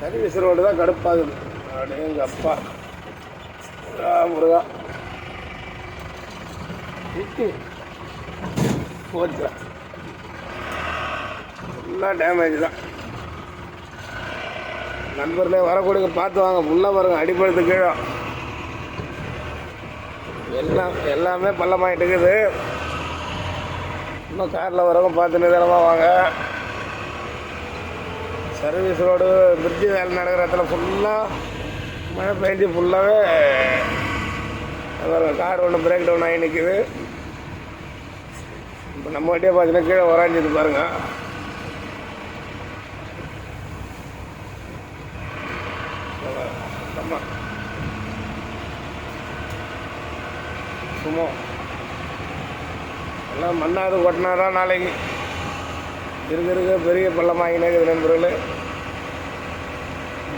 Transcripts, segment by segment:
Service road தான் கடுப்பாகுது. அப்படியே எங்கள் அப்பா. ஆ, முருகா. போச்சு ஃபுல்லாக டேமேஜ் தான். நண்பர்களே வரக்கூடிய பார்த்து வாங்க. ஃபுல்லாக பாருங்க அடிப்படுத்து கீழே. எல்லாம் எல்லாமே பள்ளமாயிட்டு இருக்குது. இன்னும் காரில் வரவங்க பார்த்து நிதானமாக வாங்க. சர்வீஸ் ரோடு பிரிட்ஜு வேலை நடக்கிற இடத்துல ஃபுல்லாக மழை பெஞ்சு ஃபுல்லாகவே கார் ஒன்று பிரேக் டவுன் ஆகி நிற்கிது இப்போ நம்ம வண்டியே பார்த்தீங்கன்னா கீழே உராஞ்சிது பாருங்கள் சும்மா. எல்லாம் மண்ணாவது கொட்டினாதான் நாளைக்கு இருக்க இருக்க. பெரிய பள்ளமாகினே இருக்குது நண்பர்களே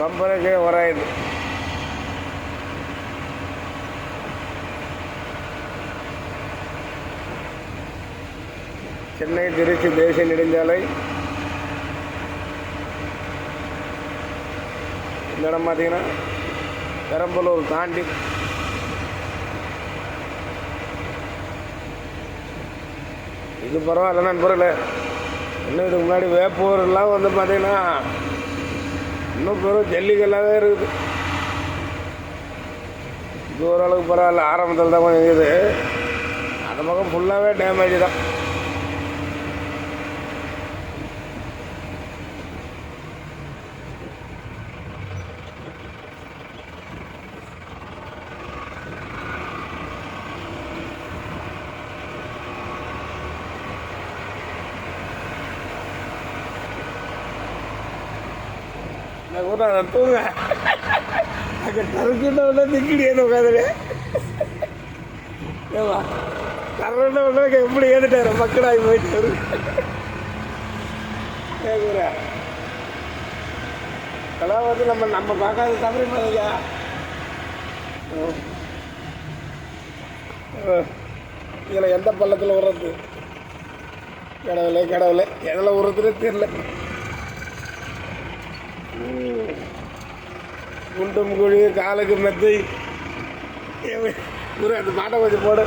பம்பரே சென்னை திருச்சி தேசிய நெடுஞ்சாலை. இந்த இடம் பார்த்தீங்கன்னா பெரம்பலூர் தாண்டி. இது பரவாயில்ல நண்பர்களே இன்னும் இதுக்கு முன்னாடி வேப்பூர்லாம் வந்து பார்த்தீங்கன்னா இன்னும் பெரும் ஜல்லிக்கல்லாகவே இருக்குது. இது ஓரளவுக்கு பரவாயில்ல. ஆரம்பத்தில் தான் கொஞ்சம் இருக்குது அந்த பக்கம் ஃபுல்லாகவே டேமேஜ் தான். நான் கூட தூங்க அங்கே டருக்குன்ற உடனே திக்கிடியே உட்காந்துரு. ஏவா கரண்ட உடனே எப்படி ஏந்துட்டாரு மக்களாகி போயிட்டாரு கேட்குறா அதெல்லாம் வந்து நம்ம நம்ம பார்க்காத தவறி மாதிரியா இதில் எந்த பள்ளத்தில் விடுறது? கடவுளே கடவுளே. எதில் விடுறதுனே தெரியல. குண்டும் குழி காலுக்கு மெத்தை. குரு அந்த பாட்டை கொஞ்சம் போடு.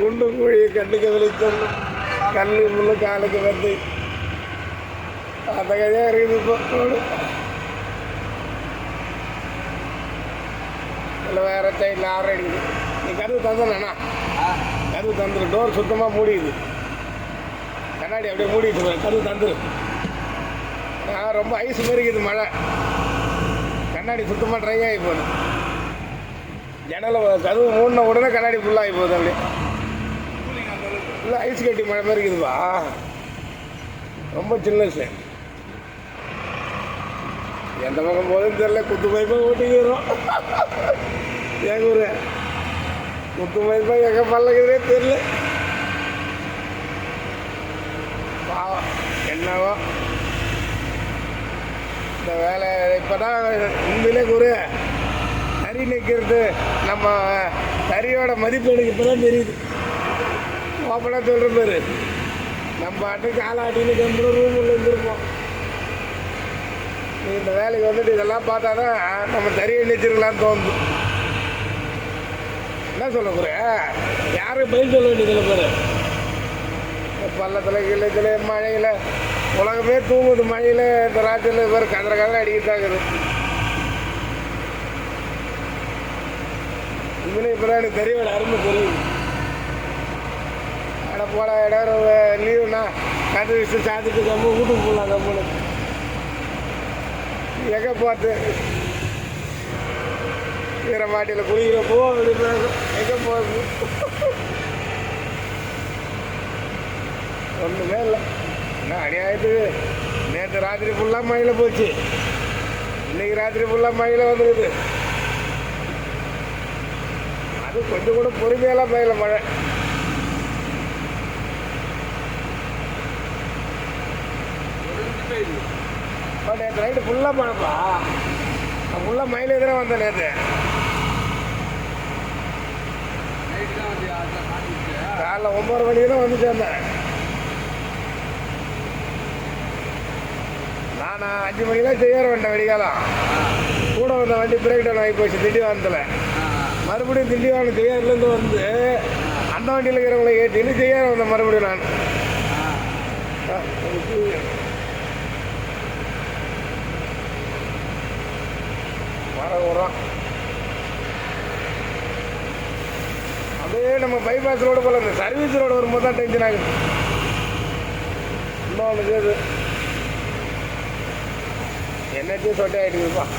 குண்டும் குழி கண்ணுக்கு வெளிச்சம் கண்ணு முள்ளு காலுக்கு மெத்தை. அந்த கதையாக இருக்குது இப்போ போடு. இல்லை வேறு சைடில் ஆறு அடிக்குது நீ கதவு தந்தனா கதவு தந்துரு டோர் சுத்தமாக மூடிக்குது கண்ணாடி அப்படியே மூடிட்டு கதவு தந்துரு ரொம்ப ஐஸ் மாதிரி இருக்குது மழை. கண்ணாடி சுத்தமாக ட்ரை ஆகி போகுது. ஜன்னலை கதவு மூடின உடனே கண்ணாடி ஃபுல்லாகி போகுது அப்படியே. ஃபுல்லாக ஐஸ் கட்டி மழை மாதிரி இருக்குதுப்பா ரொம்ப சில்னஸ் எந்த பக்கம் போகுதுன்னு தெரியல குத்து பைப்பாக ஓட்டிக்கிறோம். எங்க குத்து பைப்பாக எங்கே பல்லக்குதுனே தெரியல. பாவம் என்னவோ. இந்த வேலை. இப்போ தான் உண்மையிலே குரு தறி நிற்கிறது நம்ம தறியோட மதிப்பு எனக்கு இப்போ தான் தெரியுது. ஓப்பனாக சொல்கிற பேர். நம்ம ஆட்டுக்கு ஆளாட்டின்னு கம்பெனி உள்ள இருந்திருப்போம். நீ இந்த வேலைக்கு வந்துட்டு இதெல்லாம் பார்த்தா தான் நம்ம தறியை நிச்சிருக்கலாம்னு தோணுது. என்ன சொல்ல குரு யாரும் பதில் சொல்ல வேண்டியதில்லை பேர். பள்ளத்தில் கிள்ளத்தில் மழையில். உலகமே தூங்குது மழையில் இந்த ராத்திரியில் இவர் கதற கதற அடிக்கிட்டு இருக்குது. இவனே இப்போ தான் எனக்கு தெரியல அருமை தெரியுது. அட போல இடம் லீவுனா கதை விஷயம் சாத்திட்டு கம்மு வீட்டுக்கு போகலாம் கம்முன்னு எங்கே பார்த்து வீர மாட்டியில் குளிக்கிற போ அப்படின்னு எங்கே போகுது ஒன்றுமே இல்லை என்ன அநியாயத்துக்கு? நேற்று ராத்திரி ஃபுல்லாக மழையில் போச்சு. இன்னைக்கு ராத்திரி ஃபுல்லாக மழையில் வந்துருக்குது அது கொஞ்சம் கூட பொறுமையெல்லாம் பெய்யல மழை. பட் நேற்று நைட்டு ஃபுல்லாக மழைப்பா. நான் ஃபுல்லாக மயிலே எதிராக வந்தேன் நேற்று காலைல ஒம்பது மணிக்கு தான் வந்து சேர்ந்தேன். நான் அஞ்சு மணிக்கெல்லாம் செய்யற வேண்டாம் வெடிகாலம். கூட வந்த வண்டி பிரேக் டவுன் ஆகி போச்சு திண்டிவனத்தில் மறுபடியும் திண்டிவனம் செய்யாறுலேருந்து வந்து அந்த வண்டியில் இருக்கிறவங்கள ஏற்றின்னு செய்யற வந்தேன் மறுபடியும் நான். ஆ, மரம் உரம் அப்படியே நம்ம பைபாஸ் ரோடு போல இந்த சர்வீஸ் ரோடு வரும்போது தான் டென்ஷன் ஆகுது. இன்னொன்று கேது என்னத்தையும் சொட்டை ஆகிட்டு இருப்பான்